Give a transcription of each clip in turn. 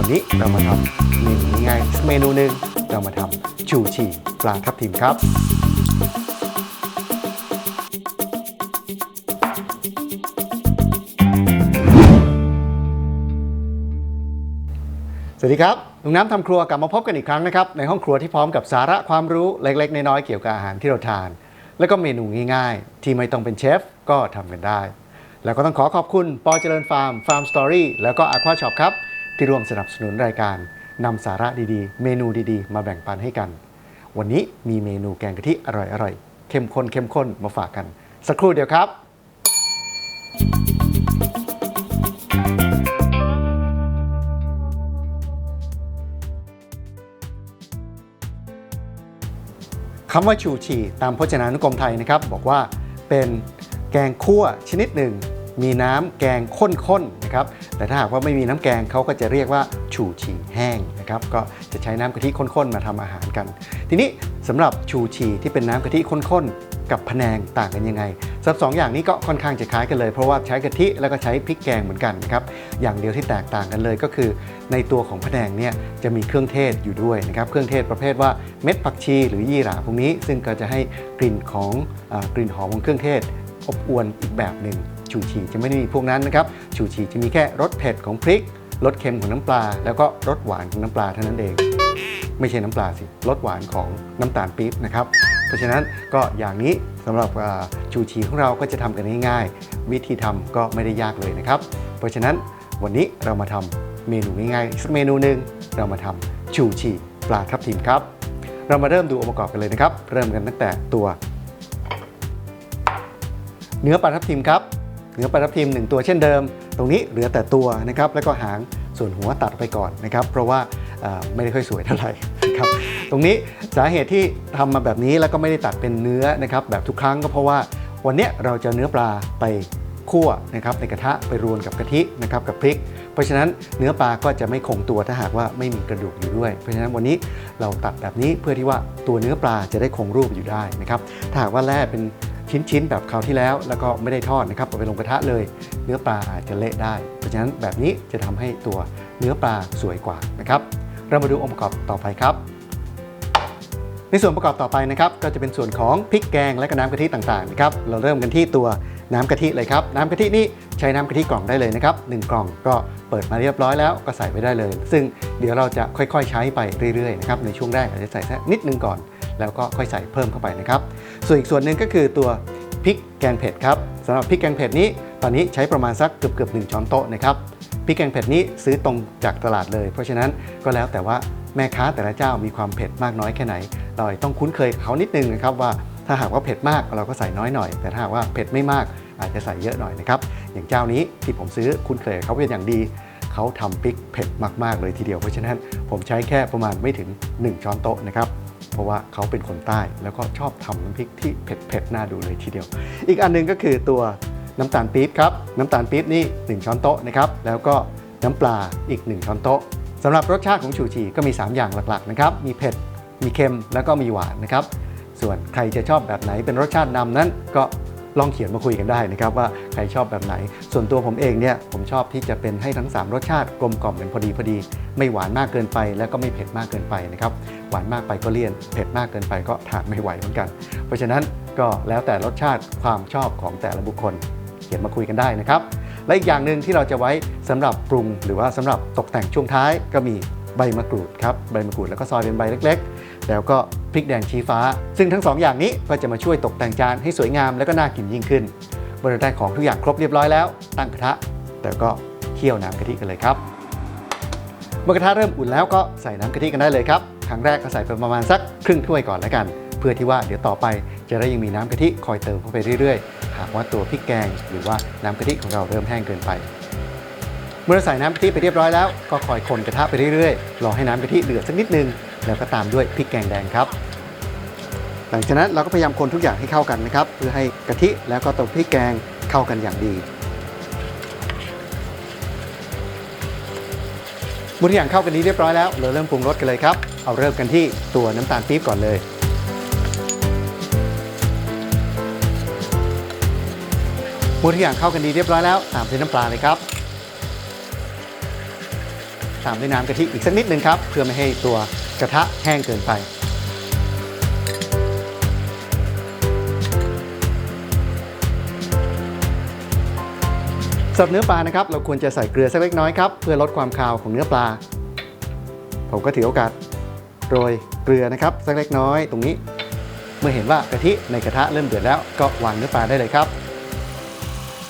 วันนี้เรามาทำเมนูง่ายๆเมนูหนึ่งเรามาทำชูชีปลาทับทิมครับ สวัสดีครับลุงน้ำทำครัวกลับมาพบกันอีกครั้งนะครับ ในห้องครัวที่พร้อมกับสาระความรู้เล็ก ๆ น้อยๆเกี่ยวกับอาหารที่เราทาน แล้วก็เมนูง่าย ๆ ที่ไม่ต้องเป็นเชฟก็ทำกันได้ แล้วก็ต้องขอขอบคุณปอเจริญฟาร์มฟาร์มสตอรี่แล้วก็อาควาช็อปครับ ที่ร่วมสนับสนุนรายการนำสาระดีๆ เมนูดีๆ มาแบ่งปันให้กัน วันนี้มีเมนูแกงกะทิอร่อยๆเข้มข้นเข้มข้นมาฝากกัน สักครู่เดียวครับ คำว่าชูชีตามพจนานุกรมไทยนะครับ บอกว่าเป็นแกงคั่วชนิดหนึ่ง มีน้ำแกงข้นๆนะครับแต่ถ้าหากว่าไม่มีน้ำแกงเขาก็จะเรียกว่าชูชีแห้งนะครับก็จะใช้น้ำกะทิข้นๆมาทำอาหารกัน ทีนี้สำหรับชูชีที่เป็นน้ำกะทิข้นๆกับพะแนงต่างกันยังไงสำหรับสองอย่างนี้ก็ค่อนข้างจะคล้ายกันเลยเพราะว่าใช้กะทิแล้วก็ใช้พริกแกงเหมือนกันนะครับอย่างเดียวที่แตกต่างกันเลยก็คือ ในตัวของพะแนงเนี่ยจะมีเครื่องเทศอยู่ด้วยนะครับเครื่องเทศประเภทว่าเม็ดผักชี หรือยี่หร่าพวกนี้ ซึ่งก็จะให้กลิ่นของอกลิ่นหอมของเครื่องเทศอบอวนอีกแบบหนึ่ง ชูชีจะไม่ได้มีพวกนั้นนะครับชูชีจะมีแค่รสเผ็ดของพริกรสเค็มของน้ำปลา แล้วก็รสหวานของน้ำปลาเท่านั้นเอง ไม่ใช่น้ำปลาสิรสหวานของน้ำตาลปี๊บนะครับเพราะฉะนั้นก็อย่างนี้สำหรับชูชีของเราก็จะทำกันง่ายๆ วิธีทำก็ไม่ได้ยากเลยนะครับ เพราะฉะนั้นวันนี้เรามาทำเมนูง่ายๆสักเมนูหนึ่งเรามาทำชูชีปลาทับทิมครับ เรามาเริ่มดูองค์ประกอบกันเลยนะครับ เริ่มกันตั้งแต่ตัว เนื้อปลาทับทิมครับ เนื้อปลาทับทิม 1 ตัวเช่นเดิม ตรงนี้เหลือแต่ตัวนะครับแล้วก็หางส่วนหัวตัดไปก่อนนะครับ เพราะว่าไม่ได้ค่อยสวยเท่าไหร่นะครับตรงนี้สาเหตุที่ทำมาแบบนี้แล้วก็ไม่ได้ตัดเป็นเนื้อนะครับแบบทุกครั้งก็เพราะว่าวันนี้เราจะเอาเนื้อปลาไปคั่วนะครับในกระทะไปรวนกับกะทินะครับกับพริก เพราะฉะนั้นเนื้อปลาก็จะไม่คงตัวถ้าหากว่าไม่มีกระดูกอยู่ด้วย เพราะฉะนั้นวันนี้เราตัดแบบนี้เพื่อที่ว่าตัวเนื้อปลาจะได้คงรูปอยู่ได้นะครับถ้าหากว่าแล่เป็น ชิ้นๆ แบบคราวที่แล้ว แล้วก็ไม่ได้ทอดนะครับเอาไปลงกระทะเลย เนื้อปลาอาจจะเละได้ เพราะฉะนั้นแบบนี้จะทำให้ตัวเนื้อปลาสวยกว่านะครับ เรามาดูองค์ประกอบต่อไปครับ ในส่วนประกอบต่อไปนะครับ ก็จะเป็นส่วนของพริกแกงและก็น้ำกะทิต่างๆนะครับเราเริ่มกันที่ตัวน้ำกะทิเลยครับน้ำกะทินี่ใช้น้ำกะทิกล่องได้เลยนะครับหนึ่งกล่องก็เปิดมาเรียบร้อยแล้วก็ใส่ไปได้เลย ซึ่งเดี๋ยวเราจะค่อยๆ ใช้ไปเรื่อยๆนะครับในช่วงแรกอาจจะใส่แค่นิดนึงก่อน แล้วก็ค่อยใส่เพิ่มเข้าไปนะครับ ส่วนอีกส่วนหนึ่งก็คือตัวพริกแกงเผ็ดครับสำหรับพริกแกงเผ็ดนี้ตอนนี้ใช้ประมาณสักเกือบเกือบหนึ่งช้อนโต๊ะนะครับพริกแกงเผ็ดนี้ซื้อตรงจากตลาดเลย เพราะฉะนั้นก็แล้วแต่ว่าแม่ค้าแต่ละเจ้ามีความเผ็ดมากน้อยแค่ไหน เราต้องคุ้นเคยเขานิดนึงนะครับว่าถ้าหากว่าเผ็ดมากเราก็ใส่น้อยหน่อย แต่ถ้าหากว่าเผ็ดไม่มากอาจจะใส่เยอะหน่อยนะครับ อย่างเจ้านี้ที่ผมซื้อคุ้นเคยเขาเป็นอย่างดีเขาทำพริกเผ็ดมากๆเลยทีเดียวเพราะฉะนั้นผมใช้แค่ประมาณไม่ถึง 1 ช้อนโต๊ะนะครับ ราะว่าเขาเป็นคนใต้แล้วก็ชอบทำน้ำพริกที่เผ็ดๆน่าดูเลยทีเดียว อีกอันหนึงก็คือตัวน้ำตาลปี๊บครับ น้ำตาลปี๊บนี่1ช้อนโต๊ะนะครับแล้วก็น้ำปลาอีก 1 ช้อนโต๊ะสำหรับรสชาติของชูชีก็มี 3 อย่างหลักๆนะครับมีเผ็ดมีเค็มแล้วก็มีหวานนะครับส่วนใครจะชอบแบบไหนเป็นรสชาตินำนั้นก็ ลองเขียนมาคุยกันได้นะครับว่าใครชอบแบบไหน ส่วนตัวผมเองเนี่ยผมชอบที่จะเป็นให้ทั้ง 3 รสชาติกลมกล่อมเป็นพอดีพอดี ไม่หวานมากเกินไป แล้วก็ไม่เผ็ดมากเกินไปนะครับหวานมากไปก็เลี่ยนเผ็ดมากเกินไปก็ทานไม่ไหวเหมือนกัน เพราะฉะนั้นก็แล้วแต่รสชาติความชอบของแต่ละบุคคล เขียนมาคุยกันได้นะครับและอีกอย่างหนึ่งที่เราจะไว้สำหรับปรุง หรือว่าสำหรับตกแต่งช่วงท้ายก็มีใบมะกรูดครับใบมะกรูดแล้วก็ซอยเป็นใบเล็กๆ แล้วก็พริกแดงชี้ฟ้า ซึ่งทั้งสองอย่างนี้ก็จะมาช่วยตกแต่งจานให้สวยงามแล้วก็น่ากินยิ่งขึ้นบริได้ของทุกอย่างครบเรียบร้อยแล้ว ตั้งกระทะแต่ก็เคี่ยวน้ำกะทิกันเลยครับเมื่อกระทะเริ่มอุ่นแล้วก็ใส่น้ำกะทิกันได้เลยครับครั้งแรกก็ใส่ไปประมาณสักครึ่งถ้วยก่อนแล้วกัน เพื่อที่ว่าเดี๋ยวต่อไปจะได้ยังมีน้ำกะทิคอยเติมเข้าไปเรื่อยๆ หากว่าตัวพริกแกง หรือว่าน้ำกะทิของเราเริ่มแห้งเกินไป เมื่อใส่น้ำกะทิไปเรียบร้อยแล้วก็คอยคนกระทะไปเรื่อยๆรอให้น้ำกะทิเดือดสักนิดนึง แล้วก็ตามด้วยพริกแกงแดงครับ หลังจากนั้นเราก็พยายามคนทุกอย่างให้เข้ากันนะครับ เพื่อให้กะทิแล้วก็ตัวพริกแกงเข้ากันอย่างดีเมื่อทุกอย่างเข้ากันดีเรียบร้อยแล้วเราเริ่มปรุงรสกันเลยครับ เอาเริ่มกันที่ตัวน้ำตาลปี๊บก่อนเลยเมื่อทุกอย่างเข้ากันดีเรียบร้อยแล้วตามด้วยน้ำปลาเลยครับตตามด้วยน้ำกะทิอีกสักนิดนึงครับ เพื่อไม่ให้ตัว กระทะแห้งเกินไปสำหรับเนื้อปลานะครับ เราควรจะใส่เกลือสักเล็กน้อยครับเพื่อลดความคาวของเนื้อปลา ผมก็ถือโอกาสโรยเกลือนะครับสักเล็กน้อยตรงนี้ เมื่อเห็นว่ากะทิในกระทะเริ่มเดือดแล้วก็วางเนื้อปลาได้เลยครับ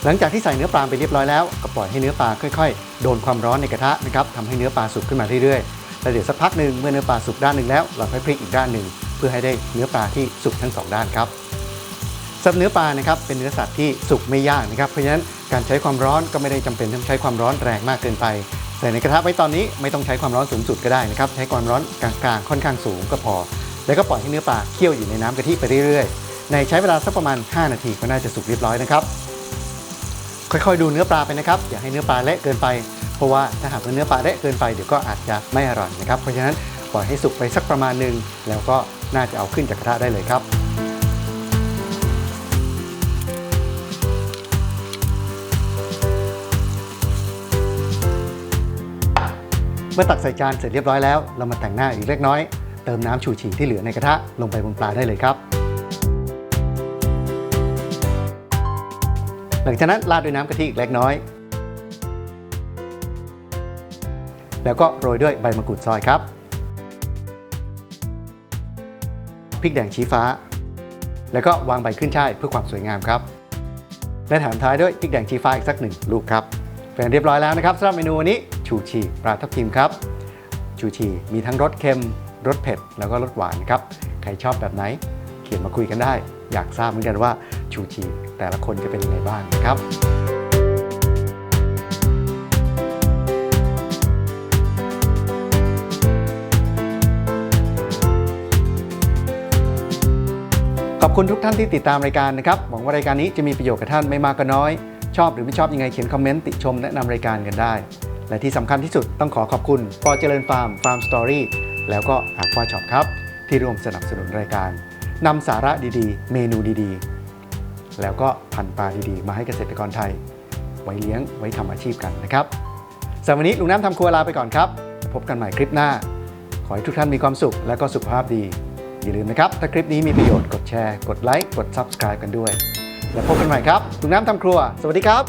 หลังจากที่ใส่เนื้อปลาไปเรียบร้อยแล้วก็ปล่อยให้เนื้อปลาค่อย ๆ โดนความร้อนในกระทะนะครับทำให้เนื้อปลาสุกขึ้นมาเรื่อยๆ แล้วเดี๋ยวสักพักหนึ่งเมื่อเนื้อปลาสุกด้านหนึ่งแล้ว เราค่อยพลิกอีกด้านหนึ่งเพื่อให้ได้เนื้อปลาที่สุกทั้งสองด้านครับสำหรับเนื้อปลานะครับเป็นเนื้อสัตว์ที่สุกไม่ยากนะครับเพราะฉะนั้นการใช้ความร้อนก็ไม่ได้จำเป็นต้องใช้ความร้อนแรงมากเกินไปใส่ในกระทะไว้ตอนนี้ไม่ต้องใช้ความร้อนสูงสุดก็ได้นะครับใช้ความร้อนกลางๆค่อนข้างสูงก็พอ แล้วก็ปล่อยให้เนื้อปลาเคี่ยวอยู่ในน้ำกะทิไปเรื่อยๆ ในใช้เวลาสักประมาณ 5 นาทีก็น่าจะสุกเรียบร้อยนะครับค่อยๆดูเนื้อปลาไปนะครับอย่าให้เนื้อปลาเละเกินไป เพราะว่าถ้าหากว่าเนื้อปลาเละเกินไปเดี๋ยวก็อาจจะไม่อร่อยนะครับ เพราะฉะนั้นปล่อยให้สุกไปสักประมาณหนึ่งแล้วก็น่าจะเอาขึ้นจากกระทะได้เลยครับเมื่อตักใส่จานเสร็จเรียบร้อยแล้ว เรามาแต่งหน้าอีกเล็กน้อย เติมน้ำชูชีที่เหลือในกระทะลงไปบนปลาได้เลยครับ หลังจากนั้นราดด้วยน้ำกะทิอีกเล็กน้อย แล้วก็โรยด้วยใบมะกรูดซอยครับพริกแดงชี้ฟ้า แล้วก็วางใบขึ้นช่ายเพื่อความสวยงามครับ และแถมท้ายด้วยพริกแดงชี้ฟ้าอีกสักหนึ่งลูกครับเป็นเรียบร้อยแล้วนะครับสำหรับเมนูวันนี้ชูชีปลาทับทิมครับชูชีมีทั้งรสเค็มรสเผ็ดแล้วก็รสหวานครับใครชอบแบบไหน เขียนมาคุยกันได้ อยากทราบเหมือนกันว่าชูชีแต่ละคนจะเป็นยังไงบ้างนะครับ คุณทุกท่านที่ติดตามรายการนะครับ หวังว่ารายการนี้จะมีประโยชน์กับท่านไม่มากก็น้อย ชอบหรือไม่ชอบยังไงเขียนคอมเมนต์ติชมแนะนำรายการกันได้ และที่สำคัญที่สุดต้องขอขอบคุณปอเจริญฟาร์มฟาร์มสตอรี่แล้วก็อาควาช็อปครับ ที่ร่วมสนับสนุนรายการนำสาระดีๆ เมนูดีๆ แล้วก็พันปลาดีๆ มาให้เกษตรกรไทย ไว้เลี้ยงไว้ทำอาชีพกันนะครับสำหรับวันนี้ลุงน้ำทำครัวลาไปก่อนครับ พบกันใหม่คลิปหน้า ขอให้ทุกท่านมีความสุขและก็สุขภาพดี ย่าลืมนะครับ ถ้าคลิปนี้มีประโยชน์กดแชร์ กดไลค์ กด Subscribe กันด้วย แล้วพบกันใหม่ครับ คุณน้ำทำครัว สวัสดีครับ